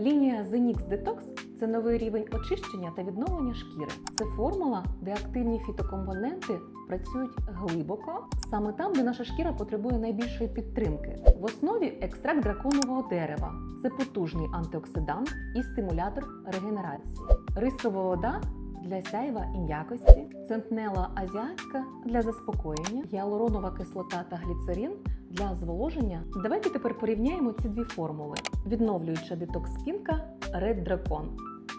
Лінія Zenix Detox це новий рівень очищення та відновлення шкіри. Це формула, де активні фітокомпоненти працюють глибоко, саме там, де наша шкіра потребує найбільшої підтримки. В основі екстракт драконового дерева. Це потужний антиоксидант і стимулятор регенерації. Рисова вода для сяйва і м'якості, центнела азіатська для заспокоєння, гіалуронова кислота та гліцерин для зволоження. Давайте тепер порівняємо ці дві формули: відновлююча детокс-спінка Red Dragon.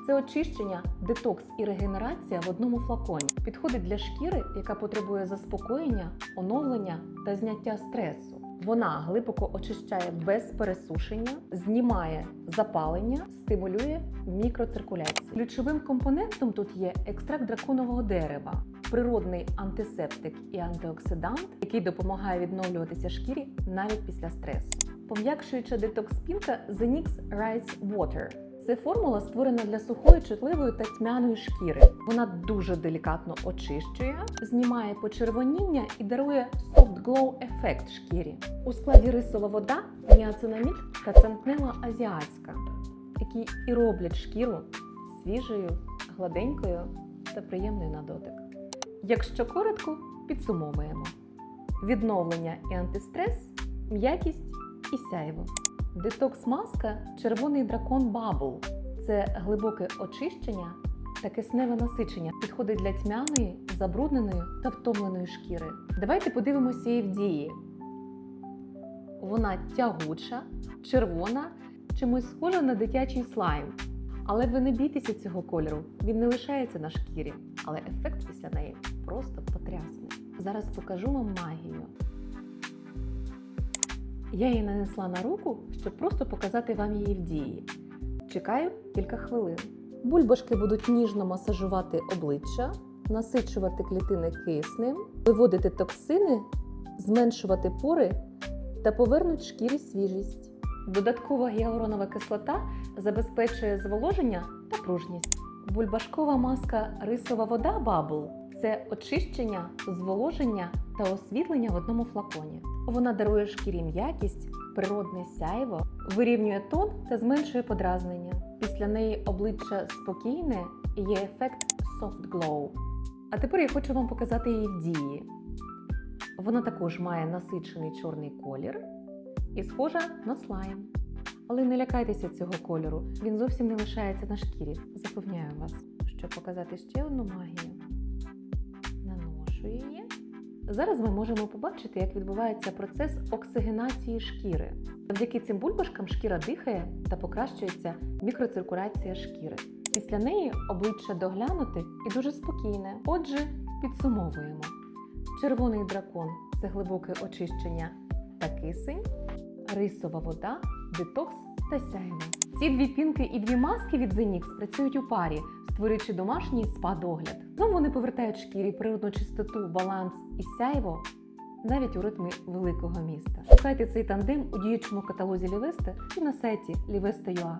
Це очищення, детокс і регенерація в одному флаконі. Підходить для шкіри, яка потребує заспокоєння, оновлення та зняття стресу. Вона глибоко очищає без пересушення, знімає запалення, стимулює мікроциркуляцію. Ключовим компонентом тут є екстракт драконового дерева, природний антисептик і антиоксидант, який допомагає відновлюватися шкірі навіть після стресу. Пом'якшуюча детокс-пінка Zenix Rise Water. Це формула створена для сухої, чутливої та тьмяної шкіри. Вона дуже делікатно очищує, знімає почервоніння і дарує soft glow ефект шкірі. У складі рисова вода, ніацинамід та центнела азіатська, які і роблять шкіру свіжою, гладенькою та приємною на дотик. Якщо коротко, підсумовуємо: відновлення і антистрес, м'якість і сяйво. Детокс маска червоний дракон Бабл. Це глибоке очищення та кисневе насичення. Підходить для тьмяної, забрудненої та втомленої шкіри. Давайте подивимося її в дії. Вона тягуча, червона, чимось схожа на дитячий слайм. Але ви не бійтеся цього кольору, він не лишається на шкірі, але ефект після неї просто потрясний. Зараз покажу вам магію. Я її нанесла на руку, щоб просто показати вам її в дії. Чекаю кілька хвилин. Бульбашки будуть ніжно масажувати обличчя, насичувати клітини киснем, виводити токсини, зменшувати пори та повернуть шкірі свіжість. Додаткова гіалуронова кислота забезпечує зволоження та пружність. Бульбашкова маска рисова вода Bubble – це очищення, зволоження та освітлення в одному флаконі. Вона дарує шкірі м'якість, природне сяйво, вирівнює тон та зменшує подразнення. Після неї обличчя спокійне і є ефект soft glow. А тепер я хочу вам показати її в дії. Вона також має насичений чорний колір і схожа на слайм. Але не лякайтеся цього кольору, він зовсім не лишається на шкірі. Запевняю вас, щоб показати ще одну магію. Наношу її. Зараз ми можемо побачити, як відбувається процес оксигенації шкіри. Завдяки цим бульбашкам шкіра дихає та покращується мікроциркуляція шкіри. Після неї обличчя доглянуте і дуже спокійне. Отже, підсумовуємо: червоний дракон це глибоке очищення та кисень, рисова вода, детокс та сяйво. Ці дві пінки і дві маски від Zenix працюють у парі, створюючи домашній спа-догляд. Знову вони повертають шкірі природну чистоту, баланс і сяйво навіть у ритмі великого міста. Шукайте цей тандем у діючому каталозі Лівеста і на сайті Livesta.ua.